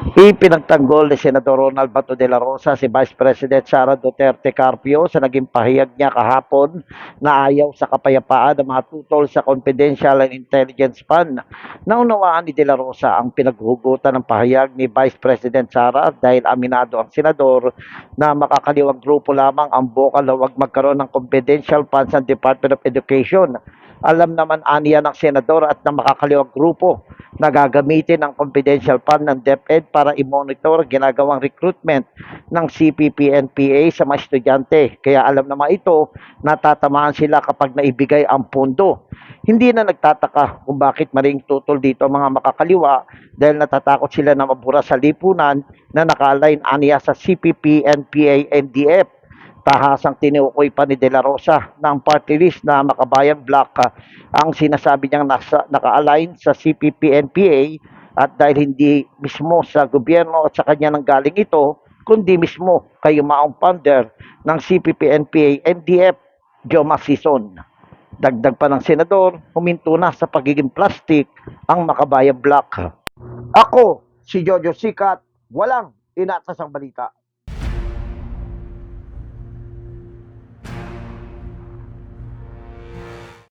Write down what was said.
Ipinagtanggol ni Senador Ronald Bato de la Rosa si Vice President Sara Duterte Carpio sa naging pahayag niya kahapon na ayaw sa kapayapaan ng mga tutol sa Confidential and Intelligence Fund. Naunawaan ni de la Rosa ang pinaghugutan ng pahayag ni Vice President Sara dahil aminado ang senador na makakaliwang grupo lamang ang bokal na huwag magkaroon ng confidential funds ng Department of Education. Alam naman aniya ng senador at ng makakaliwang grupo na gagamitin ang confidential fund ng DepEd para i-monitor ginagawang recruitment ng CPP-NPA sa mga estudyante. Kaya alam naman ito, natatamaan sila kapag naibigay ang pondo. Hindi na nagtataka kung bakit maring tutol dito ang mga makakaliwa dahil natatakot sila na mabura sa lipunan na naka-align aniya sa CPP-NPA NDF tahasang tinukoy pa ni De La Rosa ng party list na Makabayan Black ah, ang sinasabi niyang naka-align sa CPP-NPA at dahil hindi mismo sa gobyerno at sa kanya nang galing ito, kundi mismo kay maong founder ng CPP-NPA NDF, Joe Masison. Dagdag pa ng senador, huminto na sa pagiging plastic ang Makabayan Black. Ako, si Jojo Sikat, walang inatasang balita.